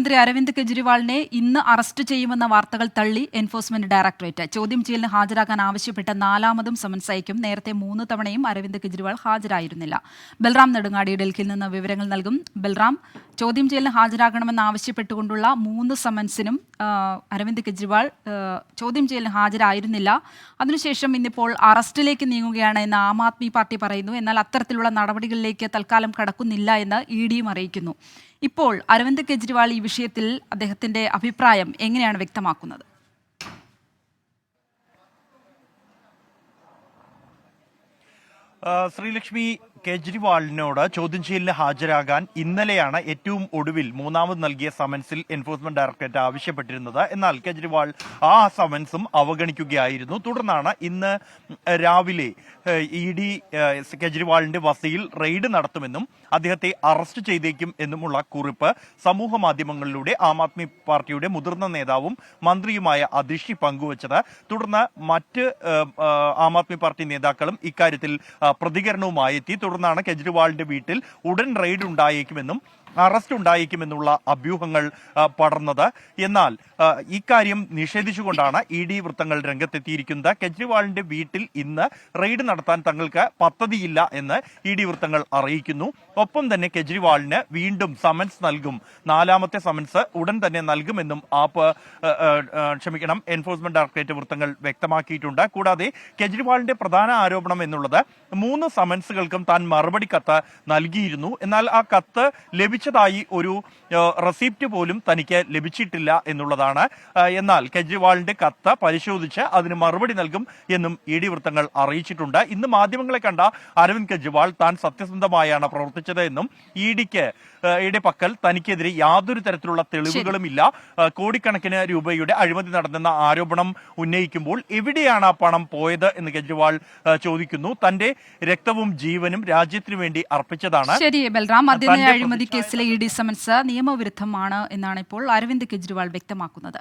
മുഖ്യമന്ത്രി അരവിന്ദ് കെജ്രിവാളിനെ ഇന്ന് അറസ്റ്റ് ചെയ്യുമെന്ന വാർത്തകൾ തള്ളി എൻഫോഴ്സ്മെന്റ് ഡയറക്ടറേറ്റ്. ചോദ്യം ചെയ്യലിന് ഹാജരാകാൻ ആവശ്യപ്പെട്ട നാലാമതും സമൻസ് അയക്കും. നേരത്തെ മൂന്ന് തവണയും അരവിന്ദ് കെജ്രിവാൾ ഹാജരായിരുന്നില്ല. ബൽറാം നെടുങ്ങാടി ഡൽഹിയിൽ നിന്ന് വിവരങ്ങൾ നൽകും. ബൽറാം ചോദ്യം ചെയ്യലിന് ഹാജരാകണമെന്ന് ആവശ്യപ്പെട്ടുകൊണ്ടുള്ള മൂന്ന് സമൻസിനും അരവിന്ദ് കെജ്രിവാൾ ചോദ്യം ചെയ്യലിന് ഹാജരായിരുന്നില്ല. അതിനുശേഷം ഇന്നിപ്പോൾ അറസ്റ്റിലേക്ക് നീങ്ങുകയാണ് എന്ന് ആം ആദ്മി പാർട്ടി പറയുന്നു. എന്നാൽ അത്തരത്തിലുള്ള നടപടികളിലേക്ക് തൽക്കാലം കടക്കുന്നില്ല എന്ന് ഇ ഡിയും അറിയിക്കുന്നു. ഇപ്പോൾ അരവിന്ദ് കെജ്രിവാൾ ഈ വിഷയത്തിൽ അദ്ദേഹത്തിന്റെ അഭിപ്രായം എങ്ങനെയാണ് വ്യക്തമാക്കുന്നത്? ശ്രീലക്ഷ്മി കേജ്രിവാളിനോട് ചോദ്യം ചെയ്യലിന് ഹാജരാകാൻ ഇന്നലെയാണ് ഏറ്റവും ഒടുവിൽ മൂന്നാമത് നൽകിയ സമൻസിൽ എൻഫോഴ്സ്മെന്റ് ഡയറക്ടറേറ്റ് ആവശ്യപ്പെട്ടിരുന്നത്. എന്നാൽ കേജ്രിവാൾ ആ സമൻസും അവഗണിക്കുകയായിരുന്നു. തുടർന്നാണ് ഇന്ന് രാവിലെ ഇ ഡി കേജ്രിവാളിന്റെ വസതിയിൽ റെയ്ഡ് നടത്തുമെന്നും അദ്ദേഹത്തെ അറസ്റ്റ് ചെയ്തേക്കും എന്നുമുള്ള കുറിപ്പ് സമൂഹ മാധ്യമങ്ങളിലൂടെ ആം ആദ്മി പാർട്ടിയുടെ മുതിർന്ന നേതാവും മന്ത്രിയുമായ അതിഷി പങ്കുവച്ചത്. തുടർന്ന് മറ്റ് ആ, ആദ്മി പാർട്ടി നേതാക്കളും ഇക്കാര്യത്തിൽ പ്രതികരണവുമായി എത്തി തുടർന്നാണ് കെജ്രിവാളിന്റെ വീട്ടിൽ ഉടൻ റെയ്ഡ് ഉണ്ടായേക്കുമെന്നും അറസ്റ്റ് ഉണ്ടായേക്കുമെന്നുള്ള അഭ്യൂഹങ്ങൾ പടർന്നത്. എന്നാൽ ഇക്കാര്യം നിഷേധിച്ചുകൊണ്ടാണ് ഇ ഡി വൃത്തങ്ങൾ രംഗത്തെത്തിയിരിക്കുന്നത്. കെജ്രിവാളിന്റെ വീട്ടിൽ ഇന്ന് റെയ്ഡ് നടത്താൻ തങ്ങൾക്ക് പദ്ധതിയില്ല എന്ന് ഇ ഡി വൃത്തങ്ങൾ അറിയിക്കുന്നു. ഒപ്പം തന്നെ കെജ്രിവാളിന് വീണ്ടും സമൻസ് നൽകും. നാലാമത്തെ സമൻസ് ഉടൻ തന്നെ നൽകുമെന്നും ആപ്പ് ക്ഷമിക്കണം എൻഫോഴ്സ്മെന്റ് ഡയറക്ടറേറ്റ് വൃത്തങ്ങൾ വ്യക്തമാക്കിയിട്ടുണ്ട്. കൂടാതെ കെജ്രിവാളിന്റെ പ്രധാന ആരോപണം എന്നുള്ളത് മൂന്ന് സമൻസുകൾക്കും താൻ മറുപടി കത്ത് നൽകിയിരുന്നു. എന്നാൽ ആ കത്ത് ലഭിച്ചതായി ഒരു റെസിപ്റ്റ് പോലും തനിക്ക് ലഭിച്ചിട്ടില്ല എന്നുള്ളതാണ്. എന്നാൽ കെജ്രിവാളിന്റെ കത്ത് പരിശോധിച്ച് അതിന് മറുപടി നൽകും എന്നും ഇ ഡി വൃത്തങ്ങൾ അറിയിച്ചിട്ടുണ്ട്. ഇന്ന് മാധ്യമങ്ങളെ കണ്ട അരവിന്ദ് കെജ്രിവാൾ താൻ സത്യസന്ധമായാണ് പ്രവർത്തിച്ചത് എന്നും ഇ ഡിക്ക് ഇയുടെ പക്കൽ തനിക്കെതിരെ യാതൊരു തരത്തിലുള്ള തെളിവുകളും ഇല്ല കോടിക്കണക്കിന് രൂപയുടെ അഴിമതി നടന്നെന്ന ആരോപണം ഉന്നയിക്കുമ്പോൾ എവിടെയാണ് ആ പണം പോയത് എന്ന് കെജ്രിവാൾ ചോദിക്കുന്നു. തന്റെ രക്തവും ജീവനും രാജ്യത്തിനു വേണ്ടി അർപ്പിച്ചതാണ്. ശരി ബൽറാം അഴിമതി കേസിലെ ഇ ഡി സമൻസ് നിയമവിരുദ്ധമാണ് എന്നാണ് ഇപ്പോൾ അരവിന്ദ് കെജ്രിവാൾ വ്യക്തമാക്കുന്നത്.